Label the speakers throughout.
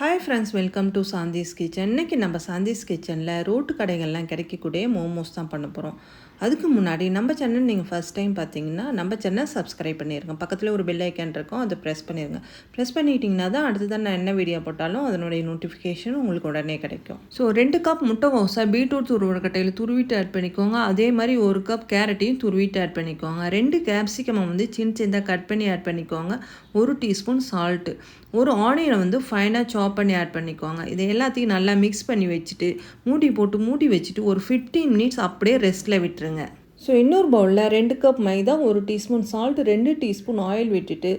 Speaker 1: Hi friends welcome to Shanthi's kitchen இன்றைக்கி நம்ம சாந்திஸ் கிச்சனில் ரோட்டு கடைகள்லாம் கிடைக்கக்கூடிய மோமோஸ் தான் பண்ண போகிறோம் அதுக்கு முன்னாடி நம்ம சேனல் நீங்கள் ஃபஸ்ட் டைம் பார்த்தீங்கன்னா நம்ம சேனல் சப்ஸ்கிரைப் பண்ணிடுங்க பக்கத்தில் ஒரு பெல் ஐக்கன் இருக்கும் அதை ப்ரெஸ் பண்ணிடுங்க ப்ரெஸ் பண்ணிட்டீங்கன்னா தான் அடுத்ததான் நான் என்ன வீடியோ போட்டாலும் அதனுடைய நோட்டிஃபிகேஷன் உங்களுக்கு உடனே கிடைக்கும். ஸோ ரெண்டு கப் முட்டைகோஸை பீட்ரூட் துருவக்கட்டையில் துருவிட்டு ஆட் பண்ணிக்கோங்க. அதே மாதிரி ஒரு கப் கேரட்டையும் துருவிட்டு ஆட் பண்ணிக்கோங்க. ரெண்டு கேப்சிகமை வந்து சின்ன சின்னதாக கட் பண்ணி ஆட் பண்ணிக்கோங்க. ஒரு டீஸ்பூன் சால்ட்டு ஒரு ஆனியனை வந்து ஃபைனாக சாப் பண்ணி ஆட் பண்ணிக்கோங்க. இதை எல்லாத்தையும் நல்லா மிக்ஸ் பண்ணி வச்சுட்டு மூடி போட்டு மூடி வச்சுட்டு ஒரு ஃபிஃப்டீன் மினிட்ஸ் அப்படியே ரெஸ்ட்டில் விட்டுருங்க. ஸோ இன்னொரு பவுலில் ரெண்டு கப் மைதா ஒரு டீஸ்பூன் சால்ட் ரெண்டு டீஸ்பூன் ஆயில் விட்டுட்டு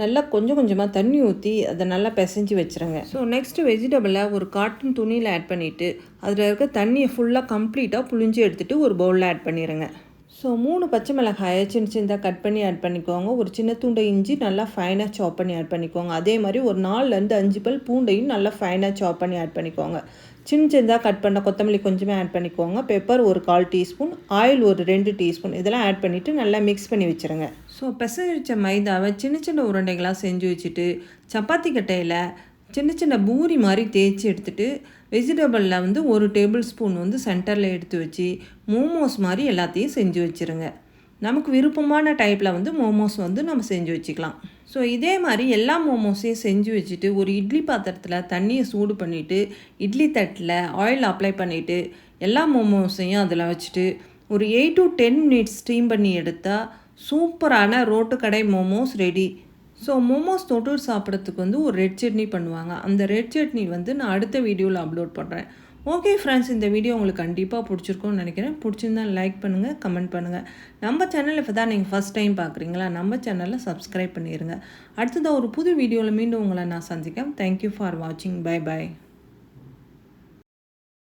Speaker 1: நல்லா கொஞ்சம் கொஞ்சமாக தண்ணி ஊற்றி அதை நல்லா பிசைஞ்சு வச்சுருங்க. ஸோ நெக்ஸ்ட்டு வெஜிடபிளை ஒரு காட்டன் துணியில் ஆட் பண்ணிவிட்டு அதில் இருக்க தண்ணியை ஃபுல்லாக கம்ப்ளீட்டாக புழிஞ்சு எடுத்துகிட்டு ஒரு பவுலில் ஆட் பண்ணிடுங்க ஸோ மூணு பச்சை மிளகாயை சின்ன சின்னதாக கட் பண்ணி ஆட் பண்ணிக்கோங்க. ஒரு சின்ன துண்டை இஞ்சி நல்லா ஃபைனாக சாப் பண்ணி ஆட் பண்ணிக்கோங்க. அதே மாதிரி ஒரு நாலுலேருந்து அஞ்சு பல் பூண்டையும் நல்லா ஃபைனாக சாப் பண்ணி ஆட் பண்ணிக்கோங்க. சின்ன சின்னதாக கட் பண்ண கொத்தமல்லி கொஞ்சமே ஆட் பண்ணிக்கோங்க. பெப்பர் ஒரு கால் டீஸ்பூன் ஆயில் ஒரு ரெண்டு டீஸ்பூன் இதெல்லாம் ஆட் பண்ணிவிட்டு நல்லா மிக்ஸ் பண்ணி வச்சுருங்க. ஸோ பிசைச்ச மைதாவை சின்ன சின்ன உருண்டைகளாக செஞ்சு வச்சுட்டு சப்பாத்தி கட்டையில் சின்ன சின்ன பூரி மாதிரி தேய்ச்சி எடுத்துகிட்டு வெஜிடபிளில் வந்து ஒரு டேபிள் ஸ்பூன் வந்து சென்டரில் எடுத்து வச்சு மோமோஸ் மாதிரி எல்லாத்தையும் செஞ்சு வச்சுருங்க. நமக்கு விருப்பமான டைப்பில் வந்து மோமோஸ் வந்து நம்ம செஞ்சு வச்சுக்கலாம். ஸோ இதே மாதிரி எல்லா மோமோஸையும் செஞ்சு வச்சுட்டு ஒரு இட்லி பாத்திரத்தில் தண்ணியை சூடு பண்ணிவிட்டு இட்லி தட்டில் ஆயில் அப்ளை பண்ணிவிட்டு எல்லா மோமோஸையும் அதில் வச்சுட்டு ஒரு eight to ten minutes steam பண்ணி எடுத்தால் சூப்பரான ரோட்டு கடை மோமோஸ் ரெடி ஸோ மோமோஸ் தொட்டூர் சாப்பிட்றதுக்கு வந்து ஒரு ரெட் சட்னி பண்ணுவாங்க. அந்த ரெட் சட்னி வந்து நான் அடுத்த வீடியோவில் அப்லோட் பண்ணுறேன் ஓகே ஃப்ரெண்ட்ஸ் இந்த வீடியோ உங்களுக்கு கண்டிப்பாக பிடிச்சிருக்கும்னு நினைக்கிறேன். பிடிச்சிருந்தா லைக் பண்ணுங்கள் கமெண்ட் பண்ணுங்கள் நம்ம சேனல் இப்போ தான் நீங்கள் ஃபஸ்ட் டைம் பார்க்குறீங்களா நம்ம சேனலில் சப்ஸ்கிரைப் பண்ணிடுங்க அடுத்ததாக ஒரு புது வீடியோவில் மீண்டும் உங்களை நான் சந்திக்கிறேன். தேங்க்யூ ஃபார் வாட்சிங் பை பை